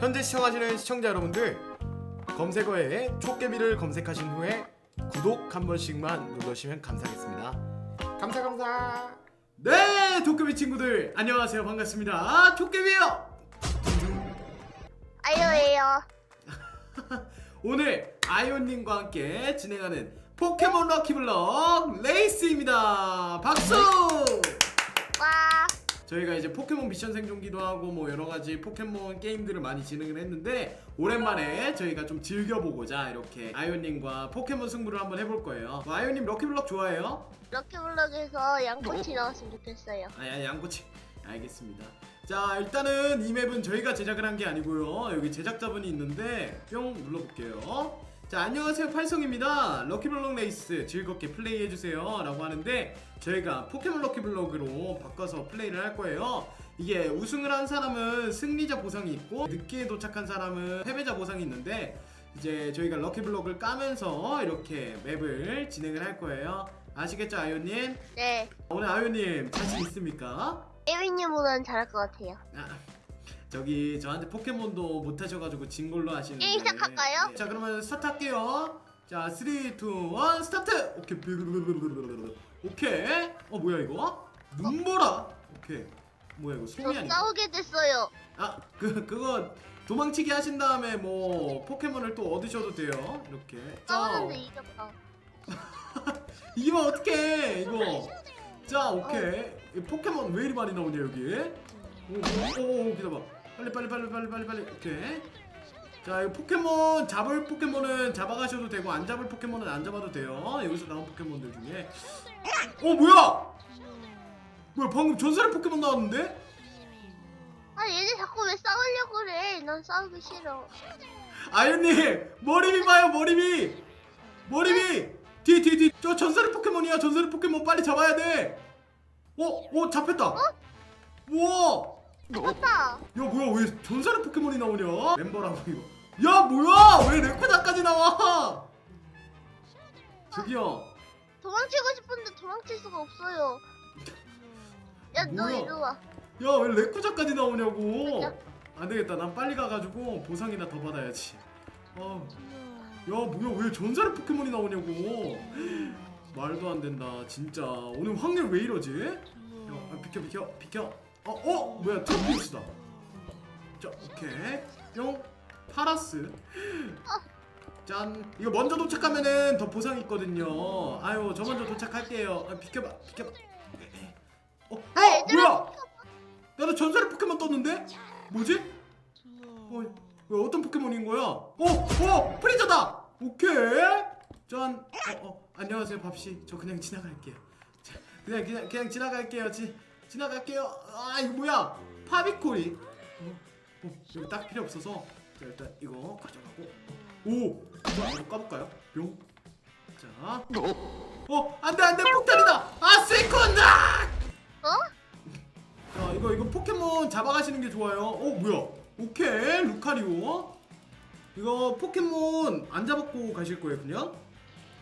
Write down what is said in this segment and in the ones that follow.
현재 시청하시는 시청자 여러분들 검색어에 촉개비를 검색하신 후에 구독 한 번씩만 눌러주시면 감사하겠습니다. 감사 감사. 네, 도깨비 친구들 안녕하세요 반갑습니다. 촉개비요. 아유예요. 오늘 아이온님과 함께 진행하는 포켓몬 럭키블럭 레이스입니다. 박수! 와. 저희가 이제 포켓몬 미션 생존기도 하고 뭐 여러 가지 포켓몬 게임들을 많이 진행을 했는데 오랜만에 저희가 좀 즐겨보고자 이렇게 아이온님과 포켓몬 승부를 한번 해볼 거예요. 뭐 아이온님 럭키블럭 좋아해요? 럭키블럭에서 양꼬치 나왔으면 좋겠어요. 아, 야, 양꼬치. 알겠습니다. 자, 일단은 이 맵은 저희가 제작을 한 게 아니고요. 여기 제작자분이 있는데 뿅 눌러볼게요. 자, 안녕하세요. 팔성입니다. 럭키블럭 레이스 즐겁게 플레이해주세요. 라고 하는데 저희가 포켓몬 럭키블럭으로 바꿔서 플레이를 할 거예요. 이게 우승을 한 사람은 승리자 보상이 있고 늦게 도착한 사람은 패배자 보상이 있는데 이제 저희가 럭키블럭을 까면서 이렇게 맵을 진행을 할 거예요. 아시겠죠, 아이오님? 네. 오늘 아유님 자신 있습니까? 에비님보다는 잘할 것 같아요. 아, 저기 저한테 포켓몬도 못 하셔가지고 진 걸로 하시는데 게임 시작할까요? 네. 자 그러면 스타트 할게요. 자 3, 2, 1 스타트! 오케이. 오케이. 어 뭐야 이거? 눈보라! 오케이. 뭐야 이거 저 소미 아니야? 싸우게 됐어요. 아그 그거 도망치기 하신 다음에 뭐 포켓몬을 또 얻으셔도 돼요. 이렇게. 자. 싸우는데 이겼다. 이기면 어떡해 이거? 자 오케이. 이 포켓몬 왜 이리 많이 나오냐 여기? 오오오 기다봐 빨리 빨리 빨리 빨리 빨리 빨리. 오케이. 자이 포켓몬 잡을 포켓몬은 잡아가셔도 되고 안 잡을 포켓몬은 안 잡아도 돼요. 여기서 나온 포켓몬들 중에. 어 뭐야? 뭐야 방금 전설의 포켓몬 나왔는데? 아 얘네 자꾸 왜 싸우려고 그래? 난 싸우기 싫어. 아연님 머리비 봐요 머리비 머리비 뒤뒤 뒤. 저 전설의 포켓몬이야 전설의 포켓몬. 빨리 잡아야 돼. 어? 어 잡혔다. 우와 좋다. 야 뭐야 왜 전설의 포켓몬이 나오냐 멤버라고 이거 야 뭐야 왜 레코다까지 나와 저기요 도망치고 싶은데 도망칠 수가 없어요. 야 너 뭐야? 이리 와. 야 왜 레코자까지 나오냐고 야. 안 되겠다 난 빨리 가가지고 보상이나 더 받아야지 어. 야 뭐야 왜 전설의 포켓몬이 나오냐고 말도 안 된다 진짜 오늘 확률 왜 이러지? 야 아, 비켜 비켜 비켜 어? 어? 뭐야 트로피우스다 자 오케이 뿅 파라스 짠 이거 먼저 도착하면은 더 보상 있거든요 아유 저 먼저 도착할게요 아, 비켜봐 비켜봐 어? 어? 아, 얘들아, 뭐야 나도 전설의 포켓몬 떴는데? 뭐지? 어, 왜 어떤 포켓몬인 거야? 어, 어, 프리저다. 오케이. 짠. 어, 어, 안녕하세요, 밥씨. 저 그냥 지나갈게요. 자, 그냥 그냥 그냥 지나갈게요. 지 지나갈게요. 아, 이거 뭐야? 파비코리. 어, 어, 딱 필요 없어서 자, 일단 이거 가져가고. 오, 자, 이거 까볼까요? 뿅. 자. 어, 안돼 안돼 폭탄이다. 아, 세컨다. 어? 자 이거 이거 포켓몬 잡아가시는 게 좋아요. 어 뭐야? 오케이 루카리오. 이거 포켓몬 안 잡았고 가실 거예요 그냥?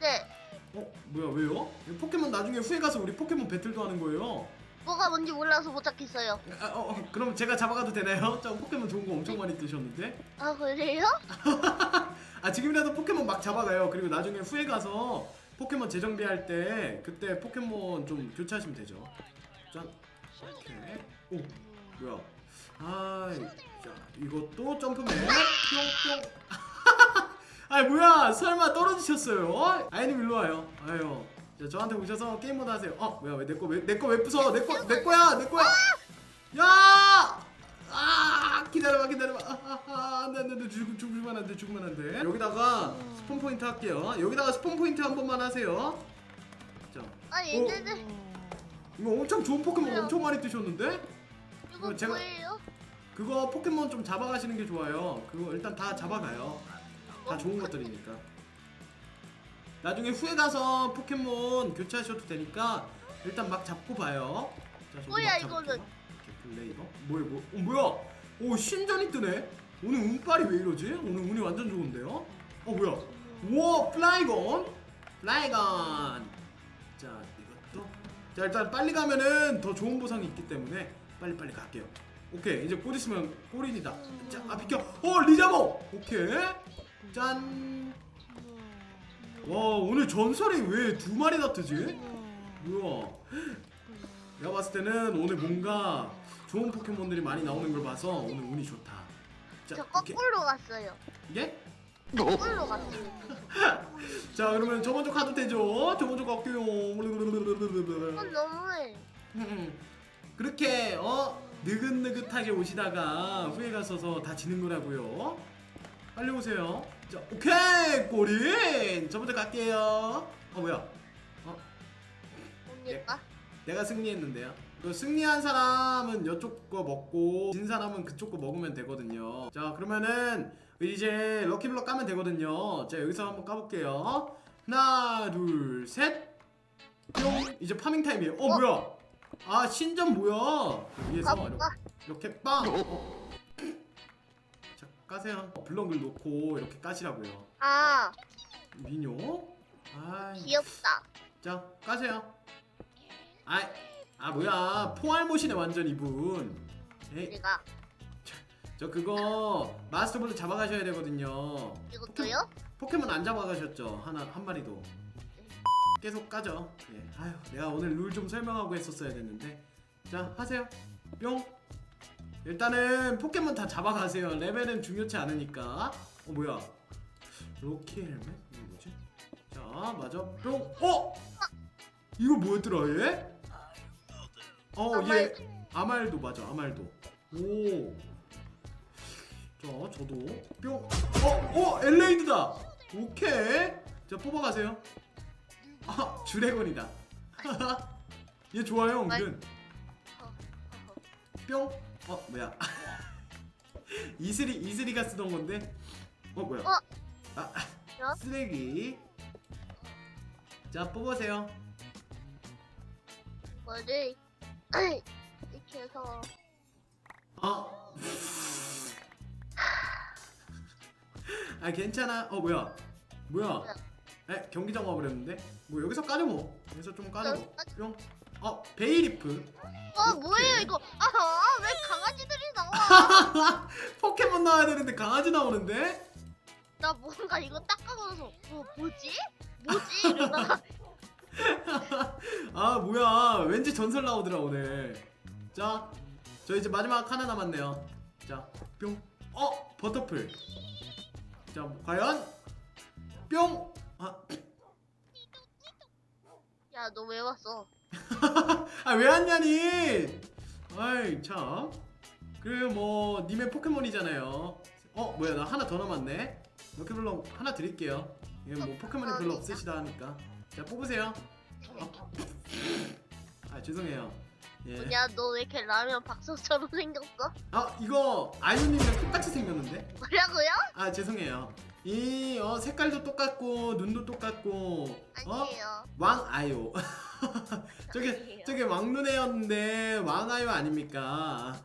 네. 어 뭐야 왜요? 이거 포켓몬 나중에 후에 가서 우리 포켓몬 배틀도 하는 거예요. 뭐가 뭔지 몰라서 못 잡겠어요. 아, 어, 어, 그럼 제가 잡아가도 되나요? 저 포켓몬 좋은 거 엄청 많이 뜨셨는데. 아 그래요? 아 지금이라도 포켓몬 막 잡아가요. 그리고 나중에 후에 가서 포켓몬 재정비할 때 그때 포켓몬 좀 교체하시면 되죠. 짠. 오케이. 오 뭐야? 아, 자 이것도 점프맨. 뿅뿅. 아 뭐야? 설마 떨어지셨어요? 아이님 일로 와요. 아유. 자 저한테 오셔서 게임 모드 하세요. 어 뭐야 왜 내 거 왜 내 거 왜 부숴? 내 거 내 거야 내 거야. 야! 아 기다려봐 기다려봐 아 아아 안돼 안 돼 죽 죽으면 안 돼 죽으면 안 돼 여기다가 스폰 포인트 할게요 여기다가 스폰 포인트 한 번만 하세요 자 아 얘네들 이거 엄청 좋은 포켓몬 뭐야? 엄청 많이 뜨셨는데 이거 이거 제가- 뭐예요? 그거 포켓몬 좀 잡아가시는 게 좋아요 그거 일단 다 잡아가요 다 좋은 것들이니까 나중에 후에 가서 포켓몬 교체하셔도 되니까 일단 막 잡고 봐요. 자, 저도 뭐야, 막 이거는? 잡을게요. 이렇게 블레이버 뭐야 뭐 어, 뭐야? 오 신전이 뜨네? 오늘 운빨이 왜 이러지? 오늘 운이 완전 좋은데요? 어 뭐야? 우와 플라이건! 플라이건! 자 이것도? 자 일단 빨리 가면은 더 좋은 보상이 있기 때문에 빨리 빨리 갈게요. 오케이 이제 곧 있으면 꼬린이다. 자 아 비켜. 어 리자모! 오케이. 짠 와 오늘 전설이 왜 두 마리나 뜨지? 뭐야 내가 봤을 때는 오늘 뭔가 좋은 포켓몬들이 많이 나오는 걸 봐서 오늘 운이 좋다 자저 오케이 거꾸로 갔어요. 이게? 거꾸로 갔어요. 자 그러면 저 먼저 가도 되죠? 저 먼저 갈게요 그건 너무해. 음, 그렇게 어 느긋느긋하게 오시다가 후회 가 서서 다 지는 거라고요. 빨리 오세요. 자, 오케이 꼬린. 저부터 갈게요. 어 뭐야? 어 뭡니까? 내가 승리했는데요. 그 승리한 사람은 이쪽 거 먹고 진 사람은 그쪽 거 먹으면 되거든요. 자 그러면은 이제 럭키블럭 까면 되거든요. 자 여기서 한번 까볼게요. 하나 둘 셋. 뿅. 이제 파밍 타임이에요. 어, 어? 뭐야? 아 신전 뭐야? 이렇게, 가볼까? 이렇게 빵. 어. 자 까세요. 어, 블럭을 놓고 이렇게 까시라고요. 아, 미녀. 아. 귀엽다. 자 까세요 아, 아 뭐야 포알못이네 완전 이분 에이, 우리가 저 그거 마스터볼로 잡아가셔야 되거든요 이것도요? 포켓몬 안 잡아가셨죠 하나 한 마리도 계속 까죠 예. 아휴 내가 오늘 룰 좀 설명하고 했었어야 됐는데 자 하세요 뿅 일단은 포켓몬 다 잡아가세요 레벨은 중요치 않으니까 어 뭐야 로키 헬멧 이거 뭐지 자 맞아 뿅 어? 이거 뭐였더라 얘? 어 얘 아말도. 아말도 맞아 아말도 오. 자 저도 뿅. 어, 어, 엘레이드다. 오케이. 자 뽑아가세요. 아, 주레곤이다. 얘 좋아요, 은근. 뿅. 어, 뭐야? 이슬이 이슬이가 쓰던 건데. 어, 뭐야? 어? 아, 야? 쓰레기. 자 뽑으세요. 뭐를 이렇게 해서 아. 아 괜찮아. 어 뭐야? 뭐야? 에 경기장 와버렸는데? 뭐 여기서 까죠 뭐. 여기서 좀 까죠 뭐. 뿅. 어 베이리프. 어 뭐예요 이거? 나와? 포켓몬 나와야 되는데 강아지 나오는데? 나 뭔가 이거 닦아서 뭐 뭐지? 뭐지? 이러다가 아 뭐야? 왠지 전설 나오더라 오늘. 자, 저 이제 마지막 하나 남았네요. 자, 뿅. 어 버터풀. 자 과연 뿅. 아. 야 너 왜 왔어? 아 왜 왔냐니? 아이 참. 그래요 뭐 님의 포켓몬이잖아요. 어 뭐야 나 하나 더 남았네. 럭키블럭 하나 드릴게요. 이게 뭐 포켓몬이 별로 없으시다 하니까. 자 뽑으세요. 아 죄송해요. 예. 뭐냐 너왜 이렇게 라면 박사처럼 생겼어? 아 이거 아이오님이랑 똑같이 생겼는데? 뭐라고요? 아 죄송해요. 이 어, 색깔도 똑같고 눈도 똑같고 어? 아니에요. 왕 아요. 저게 아니에요. 저게 왕눈애였는데 왕아요 아닙니까?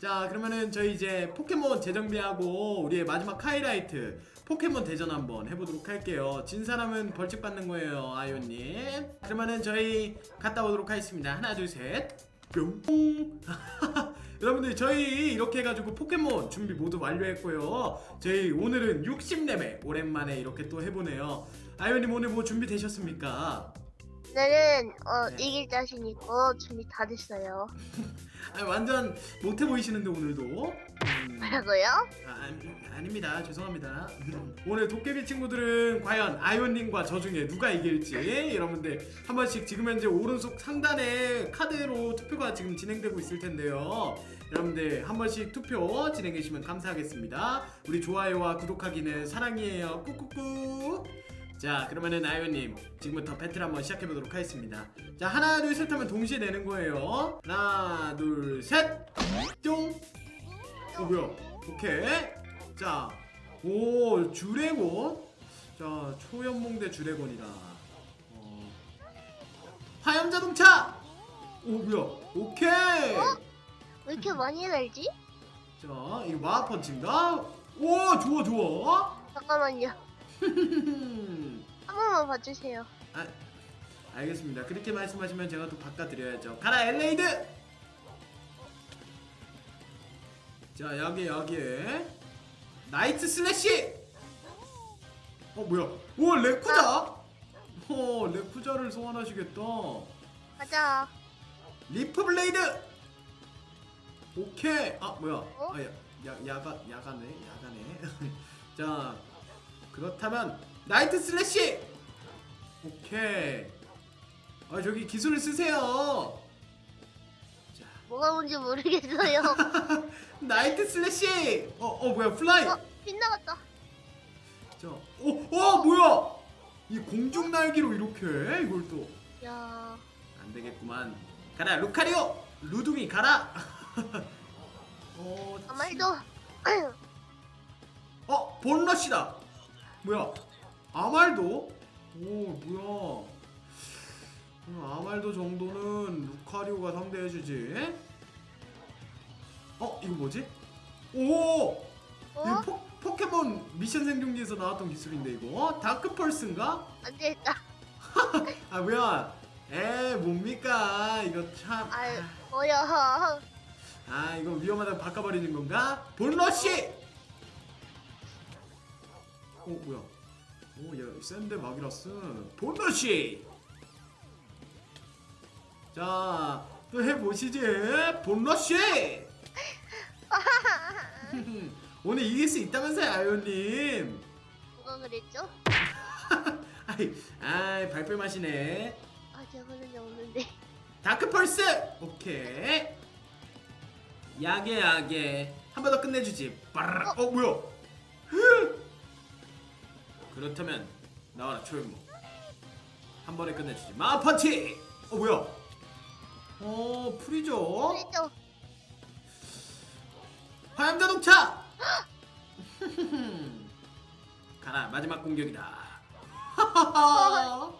자 그러면은 저희 이제 포켓몬 재정비하고 우리의 마지막 하이라이트 포켓몬 대전 한번 해보도록 할게요. 진 사람은 벌칙 받는 거예요, 아이오님. 그러면은 저희 갔다 오도록 하겠습니다. 하나, 둘, 셋, 뿅. 여러분들 저희 이렇게 해가지고 포켓몬 준비 모두 완료했고요. 저희 오늘은 60레벨 오랜만에 이렇게 또 해보네요. 아이오님 오늘 뭐 준비 되셨습니까? 오늘은 어, 네. 이길 자신 있고 준비 다 됐어요. 아, 완전 못해 보이시는데 오늘도. 음, 뭐라고요? 아, 아니, 아닙니다. 죄송합니다. 오늘 도깨비 친구들은 과연 아이언님과 저 중에 누가 이길지 여러분들 한 번씩 지금 현재 오른쪽 상단에 카드로 투표가 지금 진행되고 있을 텐데요. 여러분들 한 번씩 투표 진행해 주시면 감사하겠습니다. 우리 좋아요와 구독하기는 사랑이에요. 꾹꾹꾹. 자 그러면은 아이언님 지금부터 배틀 한번 시작해 보도록 하겠습니다. 자 하나 둘 셋 하면 동시에 내는 거예요. 하나 둘 셋. 쫑. 어 뭐야? 오케이. 자, 오 주레곤. 자 초연몽대 주레곤이다. 어. 화염 자동차. 오 뭐야? 오케이. 왜 이렇게 많이 날지? 자 이거 마하펀치인가? 오 좋아 좋아. 잠깐만요. 한 번만 봐주세요. 아 알겠습니다. 그렇게 말씀하시면 제가 또 바꿔드려야죠. 가라 엘레이드. 자 여기 여기에 나이트 슬래시 어 뭐야 오 레쿠자 어 레쿠자를 소환하시겠다 가자. 리프 블레이드 오케이 아 뭐야 어? 아, 야, 야, 야가 야가네 야가네 자 그렇다면 나이트 슬래시 오케이 아 저기 기술을 쓰세요 자 뭐가 뭔지 모르겠어요. 나이트 슬래시 어 어 뭐야 플라이 어, 빗나갔다. 자오어 뭐야 이 공중 날개로 이렇게 해? 이걸 또 야, 안 되겠구만. 가라 루카리오. 루둥이 가라. 어. 아말도. 어 본러시다. 뭐야? 아말도? 오 뭐야? 어, 아말도 정도는 루카리오가 상대해주지. 어 이거 뭐지? 오. 어? 이거 포, 포켓몬 미션 생존기에서 나왔던 기술인데 이거 다크 펄스인가? 안 되겠다. 아 뭐야? 에 뭡니까? 이거 참. 아, 뭐야. 아 이거 위험하다고 바꿔버리는 건가? 본러시! 어 뭐야 오야 샌드 마기라스 본러시! 자또 해보시지 본러시! 오늘 이길 수 있다면서요 아요님 누가 그랬죠? 아이 아이 발표 마시네 아, 저거는 없는데. 다크 펄스 오케이 야게 야게 한 번 더 끝내주지 빠르르 어 뭐야 흐! 그렇다면 나와라 초연무 한 번에 끝내주지 마펀치 어 뭐야? 어 프리죠 그랬죠? 화염자동차! 가라 마지막 공격이다.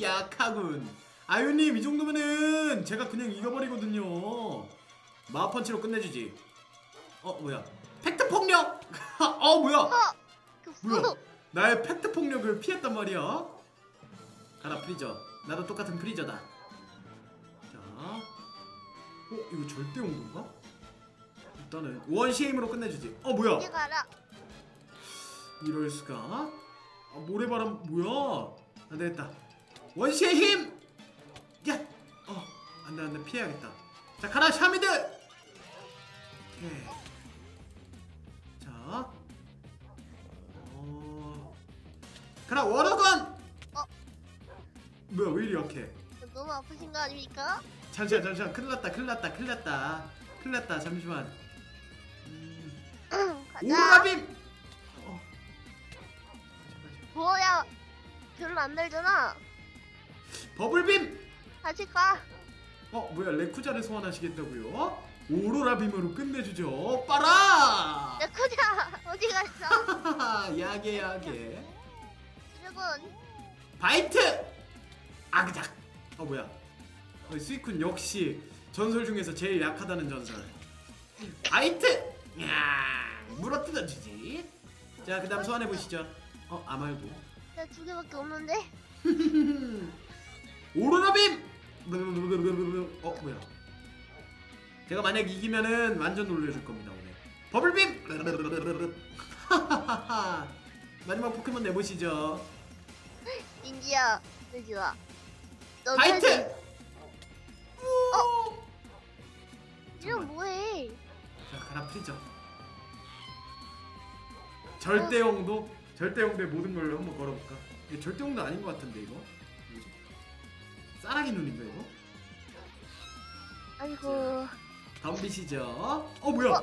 약하군. 아유님 이 정도면은 제가 그냥 이겨버리거든요. 마펀치로 끝내주지. 어 뭐야? 팩트 폭력! 어 뭐야? 어, 뭐야? 급수. 나의 팩트 폭력을 피했단 말이야 가라 프리저 나도 똑같은 프리저다 자 어? 이거 절대 온건가? 일단은 원시 힘으로 끝내주지 어 뭐야 가라. 이럴 수가? 아, 모래바람 뭐야? 안 되겠다. 원시의 힘! 야! 어, 안돼 안돼 피해야겠다. 자 가라 샤미드! 오케이. 가라 워러건! 어? 뭐야 왜 이리 약해? 너무 아프신 거 아닙니까? 잠시만 잠시만 큰일 났다 큰일 났다 큰일 났다 큰일 났다 잠시만. 음, 가자. 오라빔! 어. 뭐야? 별로 안 날잖아. 버블빔! 다시 가. 어 뭐야 레쿠자를 소환하시겠다고요? 오로라 빔으로 끝내주죠 빠라 내 코자 어디 갔어? 야게 야게 드래곤. 바이트! 아그작. 어 뭐야. 어, 스이쿤 역시 전설 중에서 제일 약하다는 전설. 바이트! 야 물어뜯어 주지. 자 그 다음 소환해 보시죠. 어 아말도 나두 개밖에 없는데. 오로라 빔! 어 뭐야. 제가 만약 이기면은 완전 놀려줄 겁니다 오늘. 버블빔! 마지막 포켓몬 내보시죠 인지야, 여기 와. 너 바이트! 사실- 이런 뭐해? 자 가라 프리저 절대용도 절대용도의 모든 걸로 한번 걸어볼까? 이게 절대용도 아닌 것 같은데 이거? 뭐지? 싸라기 눈인가 이거? 아이고, 덤비시죠. 어 뭐야?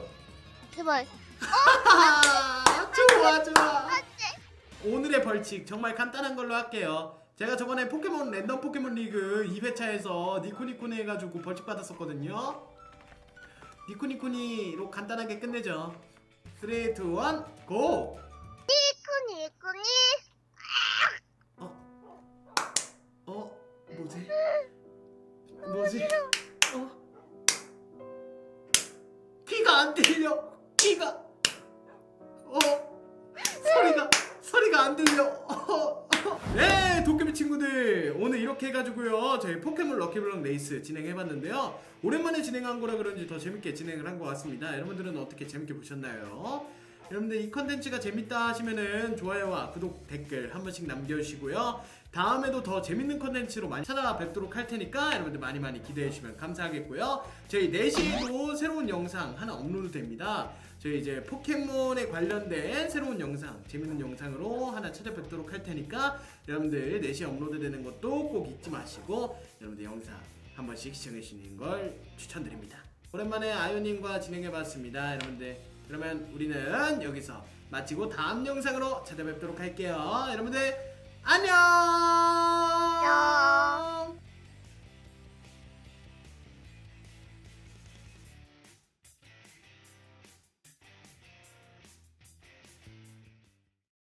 제발. 아, 좋아 좋아. 안돼. 오늘의 벌칙 정말 간단한 걸로 할게요. 제가 저번에 포켓몬 랜덤 포켓몬 리그 2회차에서 니코니코니 해가지고 벌칙 받았었거든요. 니코니코니로 간단하게 끝내죠. 3, 2, 1, 고! 네, 도깨비 친구들. 오늘 이렇게 해가지고요 저희 포켓몬 럭키블럭 레이스 진행해봤는데요. 오랜만에 진행한 거라 그런지 더 재밌게 진행을 한 것 같습니다. 여러분들은 어떻게 재밌게 보셨나요? 여러분들 이 컨텐츠가 재밌다 하시면은 좋아요와 구독 댓글 한 번씩 남겨주시고요. 다음에도 더 재밌는 컨텐츠로 많이 찾아뵙도록 할 테니까 여러분들 많이 많이 기대해 주시면 감사하겠고요. 저희 4시에도 새로운 영상 하나 업로드 됩니다 저희 이제 포켓몬에 관련된 새로운 영상, 재밌는 영상으로 하나 찾아뵙도록 할 테니까 여러분들 4시에 업로드되는 것도 꼭 잊지 마시고 여러분들 영상 한 번씩 시청해 주시는 걸 추천드립니다. 오랜만에 아요님과 진행해봤습니다. 여러분들 그러면 우리는 여기서 마치고 다음 영상으로 찾아뵙도록 할게요. 여러분들 안녕!